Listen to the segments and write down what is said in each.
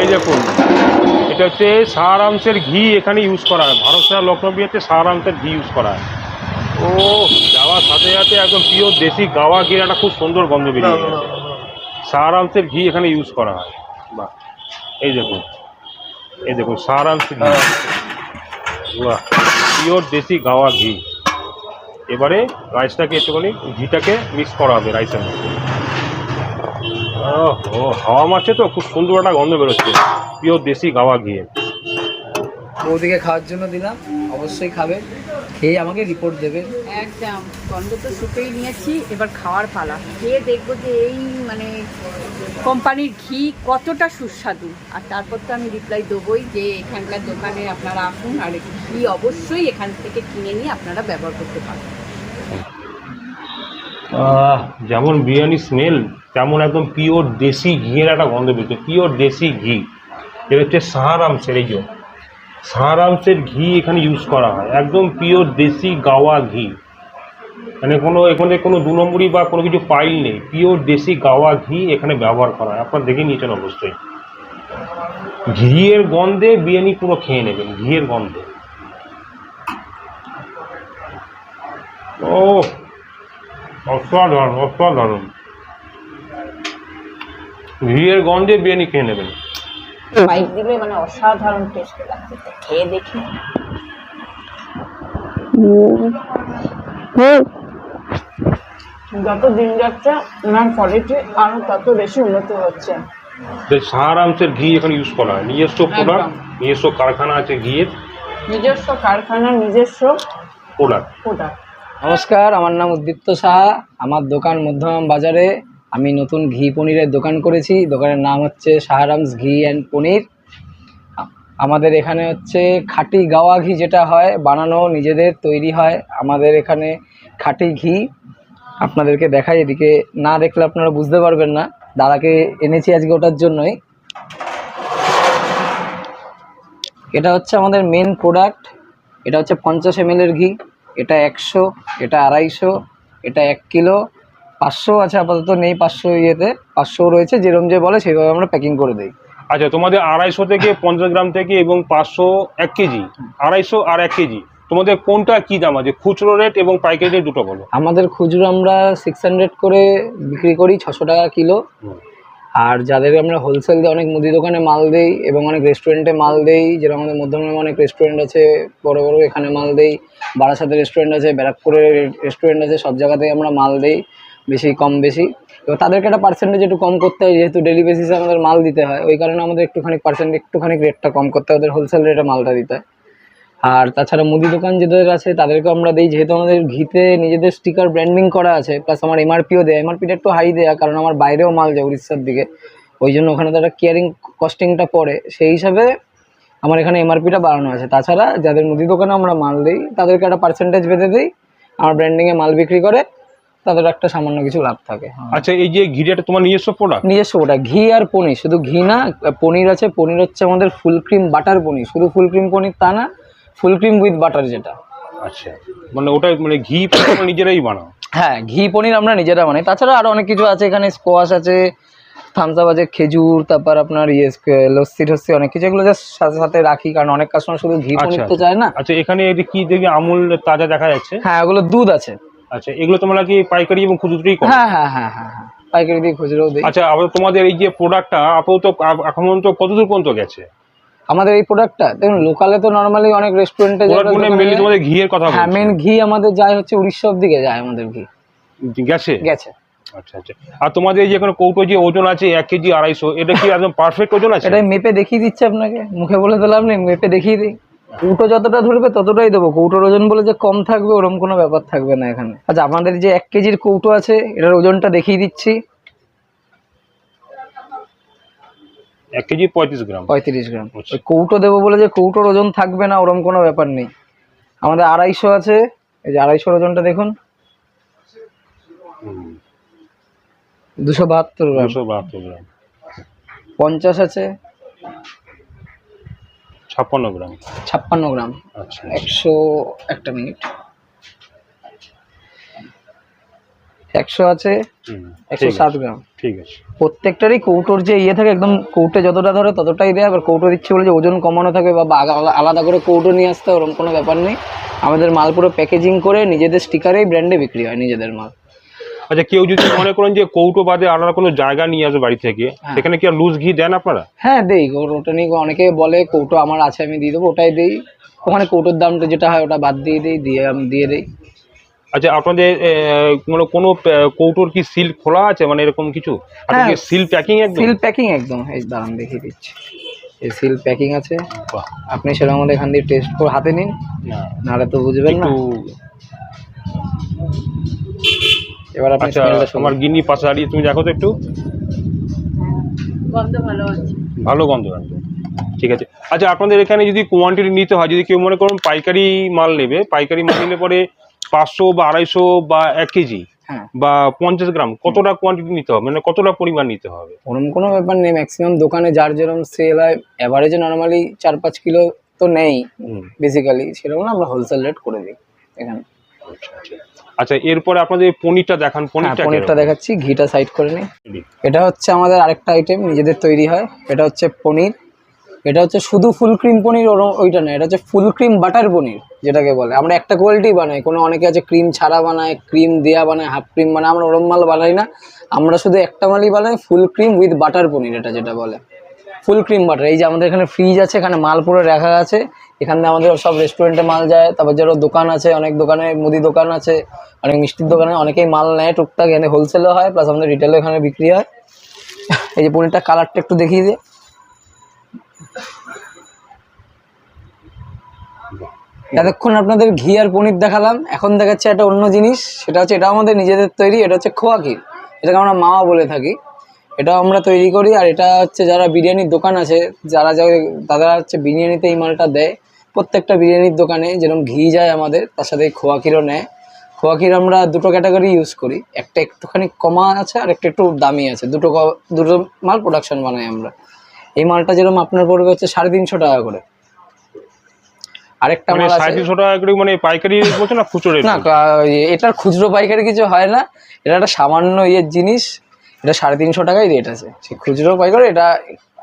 এই দেখুন এটা হচ্ছে সাহারামসের ঘি এখানে ইউজ করা হয়। ভারত সেরা লখনৌ বিয়েতে সাহারামসের ঘি ইউজ করা হয়। ও যাওয়ার সাথে সাথে একদম পিওর দেশি গাওয়া ঘির একটা খুব সুন্দর গন্ধ বেরিয়ে গেছে সাহারামসের ঘি এখানে ইউজ করা হয়। বাহ এই দেখুন এই দেখুন সাহারামসের ঘি। বাহ পিওর দেশি গাওয়া ঘি। এবারে রাইসটাকে একটুখানি ঘিটাকে মিক্স করা হবে রাইসের মধ্যে। ও হাওয়া মারছে তো খুব সুন্দর একটা গন্ধ বেরোচ্ছে। পিওর দেশি গাওয়া গিয়ে। বৌদিকে খাওয়ার জন্য দিলাম অবশ্যই খাবে। খেয়ে আমাকে রিপোর্ট দেবে। একদম গন্ধ তো শুকেই নিয়েছি এবার খাওয়ার পালা। খেয়ে দেখব যে এই মানে কোম্পানির ঘি কতটা সুস্বাদু। আর তারপর তো আমি রিপ্লাই দেবোই যে এখানকার দোকানে আপনারা আসুন আর ঘি অবশ্যই এখান থেকে কিনে নিয়ে আপনারা ব্যবহার করতে পারেন আহ, যেমন বিরিয়ানি স্মেল তেমন একদম পিওর দেশি ঘিয়ের একটা গন্ধ বেরোচ্ছে পিওর দেশি ঘি। এটা হচ্ছে সাহারামসের এই যে, সাহারামসের ঘি এখানে ইউজ করা হয়, একদম পিওর দেশি গাওয়া ঘি। মানে কোনো, এখানে কোনো দু নম্বরই বা কোনো কিছু পাইল নেই পিওর দেশি গাওয়া ঘি এখানে ব্যবহার করা হয়। আপনারা দেখে নিয়েছেন অবশ্যই। ঘিয়ের গন্ধে বিরিয়ানি পুরো খেয়ে নেবেন, ঘিয়ের গন্ধে। ও অসাধারণ অসাধারণ। ঘিয়ের গন্ধে বিরিয়ানি খেয়ে নেবেন। বাইক দিলে মানে অসাধারণ টেস্ট লাগছে খেয়ে দেখি। যত দিন যাচ্ছে ওনার কোয়ালিটি আরও তত বেশি উন্নতি হচ্ছে। যে সাহারামসের ঘি এখানে ইউজ করা হয়। নিজস্ব প্রোডাক্ট নিজস্ব কারখানা আছে ঘিয়ের। নিজস্ব কারখানা নিজস্ব প্রোডাক্ট প্রোডাক্ট নমস্কার আমার নাম উদ্দীপ্ত সাহা। আমার দোকান মধ্যম বাজারে আমি নতুন ঘি পনিরের দোকান করেছি। দোকানের নাম হচ্ছে সাহারামস ঘি অ্যান্ড পনির। আমাদের এখানে হচ্ছে খাঁটি গাওয়া ঘি যেটা হয়, বানানো নিজেদের তৈরি হয়। আমাদের এখানে খাঁটি ঘি। আপনাদেরকে দেখাই এদিকে। না দেখলে আপনারা বুঝতে পারবেন না। দাদাকে এনেছি আজকে ওটার জন্যই। এটা হচ্ছে আমাদের মেন প্রোডাক্ট এটা হচ্ছে পঞ্চাশ এম ঘি। এটা একশো, এটা আড়াইশো, এটা এক কিলো। পাঁচশো আছে আপাতত নেই পাঁচশো ইয়েতে পাঁচশো রয়েছে যেরকম যে বলে সেইভাবে আমরা প্যাকিং করে দিই। আচ্ছা তোমাদের আড়াইশো থেকে পঞ্চাশ গ্রাম থেকে এবং পাঁচশো এক কেজি আড়াইশো আর এক কেজি তোমাদের কোনটা কি দাম আছে? খুচরো রেট এবং পাইকারি রেট দুটো বলো। আমাদের খুচরো আমরা সিক্স হান্ড্রেড করে বিক্রি করি ছশো টাকা কিলো। আর যাদের আমরা হোলসেল দিয়ে অনেক মুদি দোকানে মাল দেই এবং অনেক রেস্টুরেন্টে মাল দেই যেরকম আমাদের মধ্যমগ্রামে অনেক রেস্টুরেন্ট আছে বড় বড় এখানে মাল দেই। বারাসাতে রেস্টুরেন্ট আছে ব্যারাকপুরে রেস্টুরেন্ট আছে সব জায়গাতেই আমরা মাল দেই। বেশি, কম বেশি। তো তাদেরকে একটা পার্সেন্টেজ একটু কম করতে হয়, যেহেতু ডেলি বেসিসে আমাদের মাল দিতে হয়, ওই কারণে আমাদের একটুখানি পার্সেন্ট একটুখানি রেটটা কম করতে হয়, ওদের হোলসেল রেটে মালটা দিতে হয়। আর তাছাড়া মুদি দোকান যাদের আছে, তাদেরকে আমরা দিই, যেহেতু আমাদের ঘিতে নিজেদের স্টিকার ব্র্যান্ডিং করা আছে প্লাস আমার এমআরপিও দেয় এমআরপিটা একটু হাই দেয়া, কারণ আমার বাইরেও মাল যায় উড়িষ্যার দিকে। ওই জন্য ওখানে তারা কেয়ারিং কস্টিংটা পড়ে সেই হিসাবে আমার এখানে এমআরপিটা বাড়ানো আছে। তাছাড়া যাদের মুদি দোকানে আমরা মাল দিই, তাদেরকে একটা পার্সেন্টেজ বেঁধে দিই, আমার ব্র্যান্ডিংয়ে মাল বিক্রি করে। তাদের একটা সামান্য কিছু লাভ থাকে আচ্ছা এই যে ঘিটা তোমার নিজস্ব প্রোডাক্ট নিজস্ব ওটা ঘি আর পনির। শুধু ঘি না পনির আছে পনির হচ্ছে আমাদের ফুল ক্রিম বাটার পনির। শুধু ফুল ক্রিম পনির তা না ফুল ক্রিম উইথ বাটার যেটা। আচ্ছা মানে ওটা মানে ঘি নিজেরাই বানাও? হ্যাঁ ঘি পনির আমরা নিজেরা বানাই। তাছাড়া আরও অনেক কিছু আছে এখানে স্কোয়াশ আছে থামস আপ আছে খেজুর তারপর আপনার ইয়ে লস্যি টস্যি অনেক কিছু। এগুলো জাস্ট সাথে সাথে রাখি কারণ অনেক কাস্টমার শুধু ঘি পনির তো আচ্ছা। চায় না। আচ্ছা এখানে এটা কি দেখি আমুল তাজা দেখা যাচ্ছে? হ্যাঁ ওগুলো দুধ আছে। আচ্ছা এগুলো তোমরা কি পাইকারি এবং খুচরোই করো? হ্যাঁ হ্যাঁ হ্যাঁ হ্যাঁ হ্যাঁ পাইকারি দিয়ে খুচরোও দিই। আচ্ছা আবার তোমাদের এই যে প্রোডাক্টটা আপাতত আপ- এখন পর্যন্ত কতদূর পর্যন্ত গেছে? আমাদের এই প্রোডাক্টটা দেখুন লোকালে তো নর্মালি অনেক রেস্টুরেন্টে মানে মেনলি তোমাদের ঘিয়ের কথা হ্যাঁ। মেন ঘি আমাদের যায় হচ্ছে উড়িষ্যার দিকে যায় আমাদের ঘি। গেছে? গেছে। আচ্ছা আচ্ছা। আর তোমাদের এই যে কোনো কৌটো যে ওজন আছে এক কেজি আড়াইশো এটা কি একদম পারফেক্ট ওজন আছে? এটাই মেপে দেখিয়ে দিচ্ছে আপনাকে। মুখে বলে লাভ নেই মেপে দেখিয়ে দিই। কৌটো যতটা ধরবে ততটাই দেবো। কৌটোর ওজন বলে যে কম থাকবে ওরকম কোনো ব্যাপার থাকবে না এখানে। আচ্ছা আমাদের যে এক কেজির কৌটো আছে এটার ওজনটা দেখিয়ে দিচ্ছি। এক কেজি পঁয়ত্রিশ গ্রাম। পঁয়ত্রিশ গ্রাম। আচ্ছা। কৌটো দেবো বলে যে কৌটোর ওজন থাকবে না ওরকম কোনো ব্যাপার নেই। আমাদের আড়াইশো আছে। এই যে আড়াইশোর ওজনটা দেখুন। দুশো বাহাত্তর গ্রাম। দুশো বাহাত্তর গ্রাম। পঞ্চাশ আছে। ছাপ্পান্ন গ্রাম। ছাপ্পান্ন গ্রাম। আচ্ছা। একশো একটা মিনিট। একশো আছে একশো সাত গ্রাম। ঠিক আছে। প্রত্যেকটারই কৌটোর যে ইয়ে থাকে একদম কৌটে যতটা ধরে ততটাই দেয় আবার কৌটো দিচ্ছে বলে যে ওজন কমানো থাকে বা আলাদা করে কৌটো নিয়ে আসতে ওরকম কোনো ব্যাপার নেই। আমাদের মাল পুরো প্যাকেজিং করে নিজেদের স্টিকারেই ব্র্যান্ডে বিক্রি হয় নিজেদের মাল। আচ্ছা কেউ যদি মনে করেন যে কৌটো বাদে আলাদা কোনো জায়গা নিয়ে আসবে বাড়ি থেকে হ্যাঁ। সেখানে কি আর লুজ ঘি দেন আপনারা? হ্যাঁ দেই। ওটা নিয়ে অনেকে বলে কৌটো আমার আছে আমি দিয়ে দেবো ওটাই দেই। ওখানে কৌটোর দামটা যেটা হয় ওটা বাদ দিয়ে দিই দিয়ে আমি দিয়ে দিই। আচ্ছা আপনাদের মানে কোনো কৌটোর কি সিল খোলা আছে? মানে এরকম কিছু। সিল প্যাকিং একদম? সিল প্যাকিং একদম। এই দাঁড়ান দেখিয়ে দিচ্ছি। এই সিল প্যাকিং আছে। আপনি সেরকম আমাদের এখান দিয়ে টেস্ট করে হাতে নিন। না, নাহলে তো বুঝবেন না। এবার আপনি আচ্ছা স্মেলটা আমার গিন্নি পাশে দাঁড়িয়ে তুমি দেখো তো একটু। গন্ধ ভালো আছে ভালো গন্ধ গন্ধ। ঠিক আছে। আচ্ছা আপনাদের এখানে যদি কোয়ান্টিটি নিতে হয় যদি কেউ মনে করুন পাইকারি মাল নেবে পাইকারি মাল নিলে পরে পাঁচশো বা আড়াইশো বা এক কেজি হ্যাঁ। বা পঞ্চাশ গ্রাম কতটা কোয়ান্টিটি নিতে হবে? মানে কতটা পরিমাণ নিতে হবে? ওরকম কোনো ব্যাপার নেই ম্যাক্সিমাম দোকানে যার যেরকম সেল হয় অ্যাভারেজে নর্মালি চার পাঁচ কিলো তো নেই বেসিক্যালি সেরকম আমরা হোলসেল রেট করে দিই এখানে। আচ্ছা, এরপরে আপনাদের পনিরটা দেখান হ্যাঁ পনিরটা পনিরটা দেখাচ্ছি ঘিটা সাইড করে নিই। এটা হচ্ছে আমাদের আরেকটা আইটেম নিজেদের তৈরি হয়। এটা হচ্ছে পনির। এটা হচ্ছে শুধু ফুল ক্রিম পনির ওইটা না এটা হচ্ছে ফুল ক্রিম বাটার পনির যেটাকে বলে। আমরা একটা কোয়ালিটি বানাই কোনো অনেকে আছে ক্রিম ছাড়া বানায় ক্রিম দেয়া বানায় হাফ ক্রিম বানায় আমরা ওরম মাল বানাই না। আমরা শুধু একটা মালই বানাই full cream with butter paneer এটা যেটা বলে। ফুল ক্রিম বাটার এই যে আমাদের এখানে ফ্রিজ আছে এখানে মাল পুরো রাখা আছে। এখানে আমাদের সব রেস্টুরেন্টে মাল যায়, তারপর যারা দোকান আছে, অনেক দোকানে মুদি দোকান আছে, অনেক মিষ্টির দোকানে, অনেকেই মাল নেয় টুকটাক, এখানে হোলসেলও হয় প্লাস আমাদের রিটেলও এখানে বিক্রি হয়। এই যে পনিরটা কালারটা একটু দেখিয়ে দিয়ে এতক্ষণ আপনাদের ঘি আর পনির দেখালাম, এখন দেখাচ্ছে একটা অন্য জিনিস, সেটা হচ্ছে এটা আমাদের নিজেদের তৈরি, এটা হচ্ছে খোয়া এটাকে আমরা মাওয়া বলে থাকি। এটাও আমরা তৈরি করি, আর এটা হচ্ছে যারা বিরিয়ানির দোকান আছে, যারা যারা তারা হচ্ছে বিরিয়ানিতে এই মালটা দেয়। প্রত্যেকটা বিরিয়ানির দোকানে যেরকম ঘি যায় আমাদের তার সাথে খোয়া ক্ষীরও নেয়। খোয়া ক্ষীর আমরা দুটো ক্যাটাগরি ইউজ করি একটা একটুখানি কমা আছে আর একটা একটু দামি আছে। দুটো দুটো মাল প্রোডাকশন বানাই আমরা। এই মালটা যেরকম আপনার পড়বে হচ্ছে সাড়ে তিনশো টাকা করে। আরেকটা মানে মাল আছে তিনশো টাকা করে মানে পাইকারি বলছো না খুচরো না এটার খুচরো পাইকারি কিছু হয় না। এটা একটা সামান্য ইয়ের জিনিস। এটা সাড়ে তিনশো টাকাই রেট আছে। সেই খুচরো পাইকারি এটা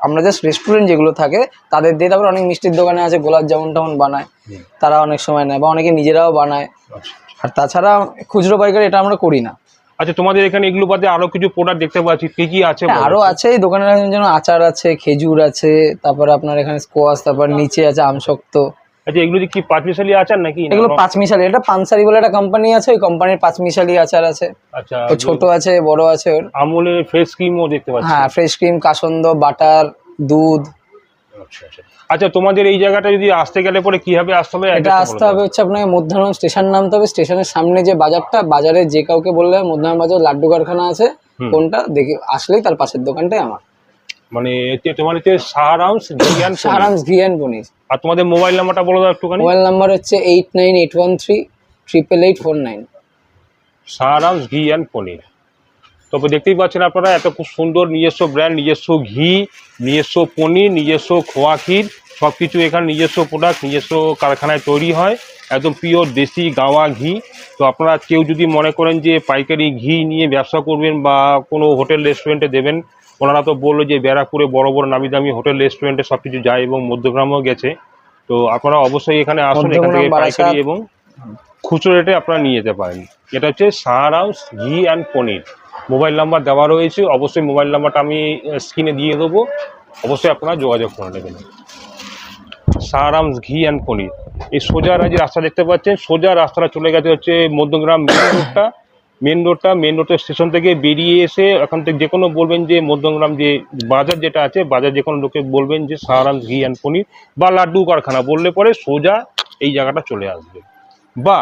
আমরা জাস্ট রেস্টুরেন্ট যেগুলো থাকে তাদের দিয়ে তারপর অনেক মিষ্টির দোকানে আছে গোলাপ জামুন টামুন বানায়। তারা অনেক সময় নেয় বা অনেকে নিজেরাও বানায়। আচ্ছা। আর তাছাড়া খুচরো পাইকারি এটা আমরা করি না। আচ্ছা তোমাদের এখানে এগুলো বাদে আরও কিছু প্রোডাক্ট দেখতে পাচ্ছি। কি কি আছে হ্যাঁ, আরও আছে এই দোকানের যেন আচার আছে খেজুর আছে তারপরে আপনার এখানে স্কোয়াশ তারপর নিচে আছে আমশক্ত। আচ্ছা এগুলো কি পাঁচ মিশালি আচার নাকি? এগুলো পাঁচ মিশালি। এটা পানসারি বলে একটা কোম্পানি আছে ওই কোম্পানির পাঁচ মিশালি আচার আছে। আচ্ছা ছোট আছে বড় আছে ওর। আমুলের ফেস ক্রিমও দেখতে পাচ্ছি। হ্যাঁ ফ্রেশ ক্রিম কাসন্দ বাটার দুধ। আচ্ছা আচ্ছা। আচ্ছা তোমাদের এই জায়গাটা যদি আসতে গেলে পরে কীভাবে আসতে হবে? এটা আসতে হবে হচ্ছে আপনাকে মধ্যাহ্ন স্টেশন নামতে হবে। স্টেশনের সামনে যে বাজারটা বাজারে যে কাউকে বললে মধ্যাহ্ন বাজার লাড্ডু কারখানা আছে কোনটা দেখি আসলেই তার পাশের দোকানটাই আমার। মানে এতে তোমার হচ্ছে সাহারামস জ্ঞান সারাংশ ঘি অ্যান্ড পনির আর তোমাদের মোবাইল নাম্বারটা বলে দাও একটুখানি। মোবাইল নাম্বার হচ্ছে eight nine eight one three triple eight four nine. সাহারামস ghee and পনির তবে দেখতেই পাচ্ছেন আপনারা এত খুব সুন্দর নিজস্ব ব্র্যান্ড নিজস্ব ঘি নিজস্ব পনির নিজস্ব খোয়া ক্ষীর সব কিছু এখানে নিজস্ব প্রোডাক্ট নিজস্ব কারখানায় তৈরি হয়। একদম পিওর দেশি গাওয়া ঘি। তো আপনারা কেউ যদি মনে করেন যে পাইকারি ঘি নিয়ে ব্যবসা করবেন বা কোনো হোটেল রেস্টুরেন্টে দেবেন ওনারা তো বলল যে ব্যারাকপুরে বড় বড় নামি দামি হোটেল রেস্টুরেন্টে সব কিছু যায় এবং মধ্যগ্রামেও গেছে। তো আপনারা অবশ্যই এখানে আসুন এখান থেকে পাইকারি এবং খুচরো রেটে আপনারা নিয়ে যেতে পারেন। এটা হচ্ছে সাহারাউস ঘি অ্যান্ড পনির। মোবাইল নাম্বার দেওয়া রয়েছে অবশ্যই মোবাইল নাম্বারটা আমি স্ক্রিনে দিয়ে দেবো। অবশ্যই আপনারা যোগাযোগ করে নেবেন। সাহারামস ঘি অ্যান্ড পনির। এই সোজা যে রাস্তা দেখতে পাচ্ছেন সোজা রাস্তাটা চলে গেছে হচ্ছে মধ্যগ্রাম মেন রোডটা। মেন রোডটা মেন রোডের স্টেশন থেকে বেরিয়ে এসে এখান থেকে যে কোনো বলবেন যে মধ্যগ্রাম যে বাজার যেটা আছে বাজার যে কোনো লোকে বলবেন যে সাহারামস ঘি অ্যান্ড পনির বা লাড্ডু কারখানা বললে পরে সোজা এই জায়গাটা চলে আসবে। বা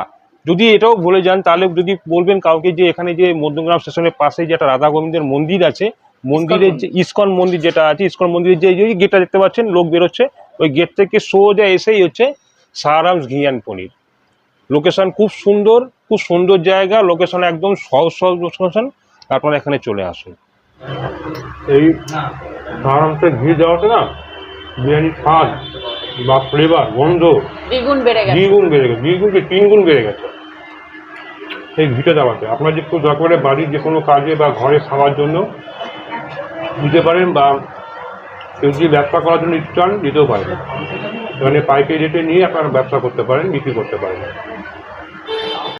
যদি এটাও বলে যান তাহলে যদি বলবেন কাউকে যে এখানে যে মধ্যগ্রাম স্টেশনের পাশে যে একটা রাধা গোবিন্দের মন্দির আছে মন্দিরের যে ইস্কন মন্দির যেটা আছে ইস্কন মন্দিরের যে যে গেটটা দেখতে পাচ্ছেন লোক বেরোচ্ছে ওই গেট থেকে সোজা এসেই হচ্ছে সাহারামস ঘি অ্যান্ড পনির। লোকেশন খুব সুন্দর খুব সুন্দর জায়গা লোকেশন একদম সহজ সহজ লোকেশন আপনারা এখানে চলে আসুন। এই সাহারামসের ঘি দেওয়াতে না? বিরিয়ানির স্বাদ বা ফ্লেভার গন্ধ। দ্বিগুণ বেড়ে গেছে। দ্বিগুণ বেড়ে গেছে দ্বিগুণ কি তিন গুণ বেড়ে গেছে। এই ঘিটা দেওয়াতে আপনার যে কোনো দরকার বাড়ির যে কোনো কাজে বা ঘরে খাওয়ার জন্য দিতে পারেন বা কেউ যদি ব্যবসা করার জন্য ইচ্ছান দিতেও পারেন। মানে পাইকারি রেটে নিয়ে আপনারা ব্যবসা করতে পারেন বিক্রি করতে পারেন।